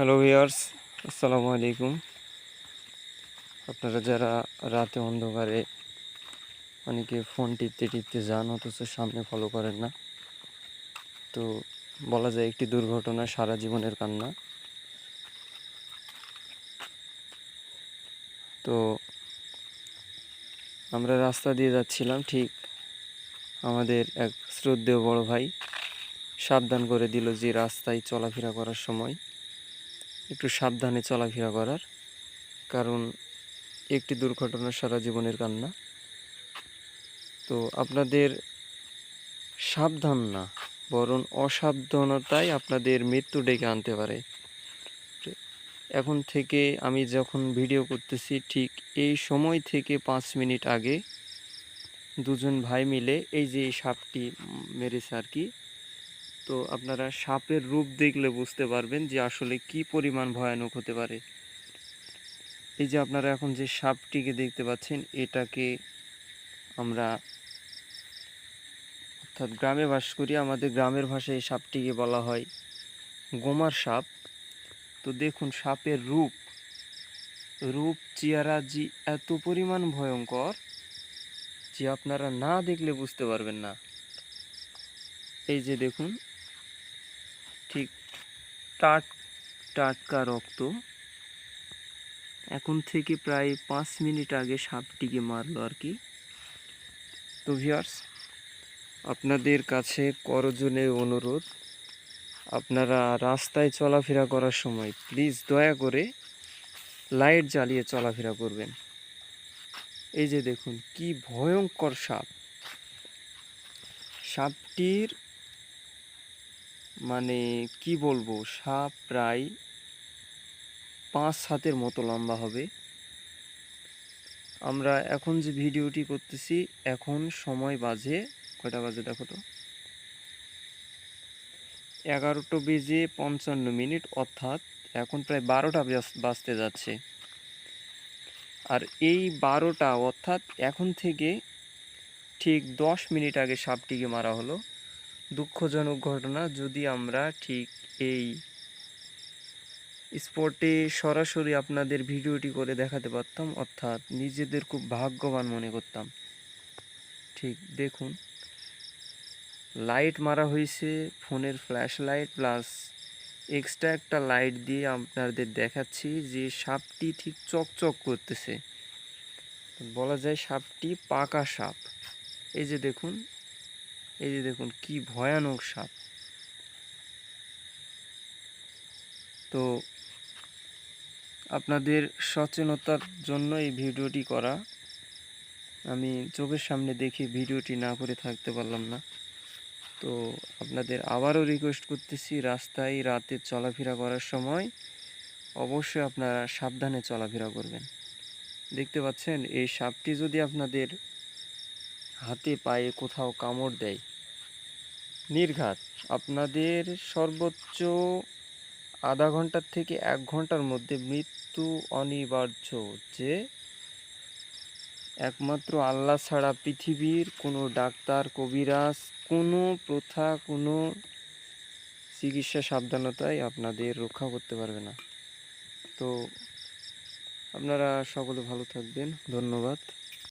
Hello viewers আসসালামু আলাইকুম আপনারা যারা রাতে অন্ধকারে অনেকে ফোন টিপতে টিপতে যান, অথচ সামনে ফলো করেন না, তো বলা যায় একটি দুর্ঘটনা সারা জীবনের কান্না। তো আমরা রাস্তা দিয়ে যাচ্ছিলাম, ঠিক আমাদের এক শ্রদ্ধেয় বড় ভাই সাবধান করে দিল যে রাস্তায় চলাফেরা করার সময়। একটু সাবধানে চলাফেরা করার, কারণ একটি দুর্ঘটনা সারা জীবনের কান্না। তো আপনাদের সাবধান না, বরং অসাবধানতাই আপনাদের মৃত্যু ডেকে আনতে পারে। এখন থেকে আমি যখন ভিডিও করতেছি, ঠিক এই সময় থেকে পাঁচ মিনিট আগে দুজন ভাই মিলে এই যে সাপটি মেরেছে আর কি তো আপনারা সাপের রূপ দেখলে বুঝতে পারবেন যে আসলে কি পরিমাণ ভয়ানক হতে পারে। এই যে আপনারা এখন যে সাপটিকে দেখতে পাচ্ছেন, এটাকে আমরা অর্থাৎ গ্রামে বাস করি, আমাদের গ্রামের ভাষায় সাপটিকে বলা হয় গোমার সাপ। তো দেখুন, সাপের রূপ রূপ, চেহারা জি এত পরিমাণ ভয়ঙ্কর যে আপনারা না দেখলে বুঝতে পারবেন না। এই যে দেখুন ঠিক টাট, টাটকা রক্ত। এখন থেকে প্রায় পাঁচ মিনিট আগে সাপটিকে মারলো আর কি। তো ভিয়ার্স আপনাদের কাছে করজনের অনুরোধ, আপনারা রাস্তায় চলাফেরা করার সময় প্লিজ দয়া করে লাইট জ্বালিয়ে চলাফেরা করবেন। এই যে দেখুন, কি ভয়ঙ্কর সাপ। সাপটির মানে কি বলব, সাপ প্রায় পাঁচ হাতের মতো লম্বা হবে। আমরা এখন যে ভিডিওটি করতেছি, এখন সময় বাজে কয়টা বাজে দেখো তো? এগারোটা বেজে পঞ্চান্ন মিনিট, অর্থাৎ এখন প্রায় বারোটা বাজতে যাচ্ছে। আর এই বারোটা, অর্থাৎ এখন থেকে ঠিক দশ মিনিট আগে সাপটিকে মারা হলো। দুঃখজনক ঘটনা যদি আমরা ঠিক এই স্পটে সরাসরি আপনাদের ভিডিওটি করে দেখাতে পারতাম, অর্থাৎ নিজেদের খুব ভাগ্যবান মনে করতাম। ঠিক, দেখুন, লাইট মারা হয়েছে, ফোনের ফ্ল্যাশ লাইট প্লাস এক্সট্রা একটা লাইট দিয়ে আপনাদের দেখাচ্ছি যে সাপটি ঠিক চকচক করতেছে। বলা যায় সাপটি পাকা সাপ। এই যে দেখুন এই যে দেখুন, কি ভয়ানক সাপ। তো আপনাদের সচেতনতার জন্য এই ভিডিওটি করা। আমি চোখের সামনে দেখে ভিডিওটি না করে থাকতে পারলাম না। তো আপনাদের আবারও রিকোয়েস্ট করতেছি, রাস্তায় রাতে চলাফেরা করার সময় অবশ্যই আপনারা সাবধানে চলাফেরা করবেন। দেখতে পাচ্ছেন, এই সাপটি যদি আপনাদের হাতে, পায়ে কোথাও কামড় দেয় নির্ঘাত। আপনাদের সর্বোচ্চ আধা ঘণ্টার থেকে এক ঘণ্টার মধ্যে মৃত্যু অনিবার্য যে একমাত্র আল্লাহ ছাড়া পৃথিবীর কোনো ডাক্তার, কবিরাজ, কোনো প্রথা, কোনো চিকিৎসা সাবধানতাই আপনাদের রক্ষা করতে পারবে না। তো আপনারা সকলে ভালো থাকবেন। ধন্যবাদ।